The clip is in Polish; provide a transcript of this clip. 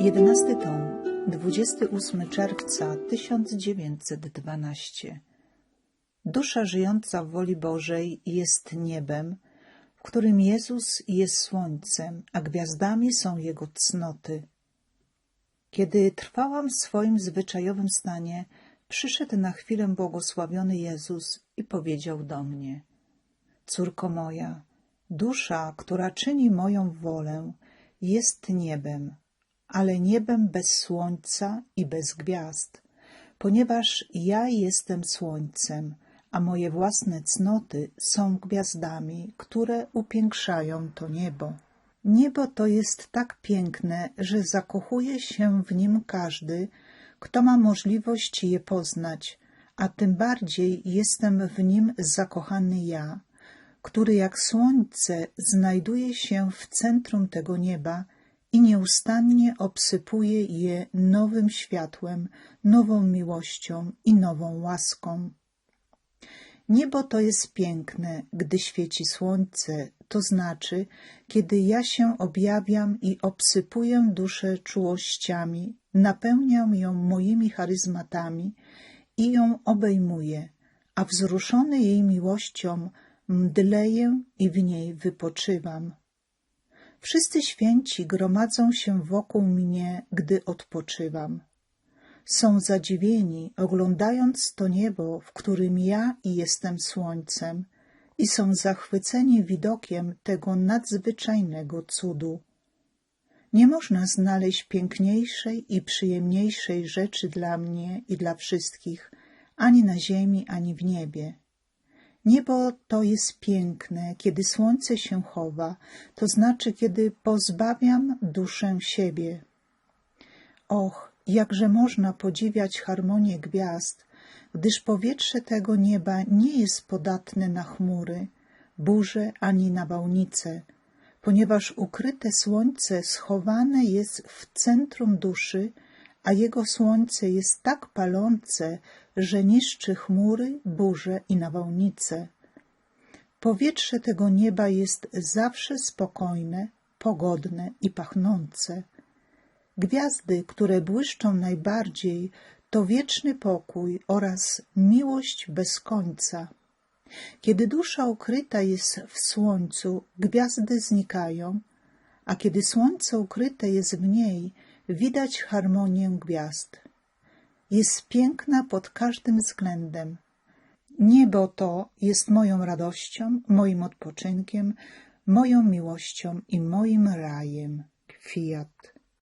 11 tom, 28 czerwca 1912 Dusza żyjąca w woli Bożej jest niebem, w którym Jezus jest słońcem, a gwiazdami są Jego cnoty. Kiedy trwałam w swoim zwyczajowym stanie, przyszedł na chwilę błogosławiony Jezus i powiedział do mnie Córko moja, dusza, która czyni moją wolę, jest niebem, ale niebem bez słońca i bez gwiazd, ponieważ ja jestem słońcem, a moje własne cnoty są gwiazdami, które upiększają to niebo. Niebo to jest tak piękne, że zakochuje się w nim każdy, kto ma możliwość je poznać, a tym bardziej jestem w nim zakochany ja, który jak słońce znajduje się w centrum tego nieba i nieustannie obsypuje je nowym światłem, nową miłością i nową łaską. Niebo to jest piękne, gdy świeci słońce, to znaczy, kiedy ja się objawiam i obsypuję duszę czułościami, napełniam ją moimi charyzmatami i ją obejmuję, a wzruszony jej miłością mdleję i w niej wypoczywam. Wszyscy święci gromadzą się wokół mnie, gdy odpoczywam. Są zadziwieni, oglądając to niebo, w którym ja i jestem słońcem, i są zachwyceni widokiem tego nadzwyczajnego cudu. Nie można znaleźć piękniejszej i przyjemniejszej rzeczy dla mnie i dla wszystkich, ani na ziemi, ani w niebie. Niebo to jest piękne, kiedy słońce się chowa, to znaczy, kiedy pozbawiam duszę siebie. Och, jakże można podziwiać harmonię gwiazd, gdyż powietrze tego nieba nie jest podatne na chmury, burze ani nawałnice, ponieważ ukryte słońce schowane jest w centrum duszy, a jego słońce jest tak palące, że niszczy chmury, burze i nawałnice. Powietrze tego nieba jest zawsze spokojne, pogodne i pachnące. Gwiazdy, które błyszczą najbardziej, to wieczny pokój oraz miłość bez końca. Kiedy dusza ukryta jest w słońcu, gwiazdy znikają, a kiedy słońce ukryte jest w niej, widać harmonię gwiazd. Jest piękna pod każdym względem. Niebo to jest moją radością, moim odpoczynkiem, moją miłością i moim rajem. Fiat.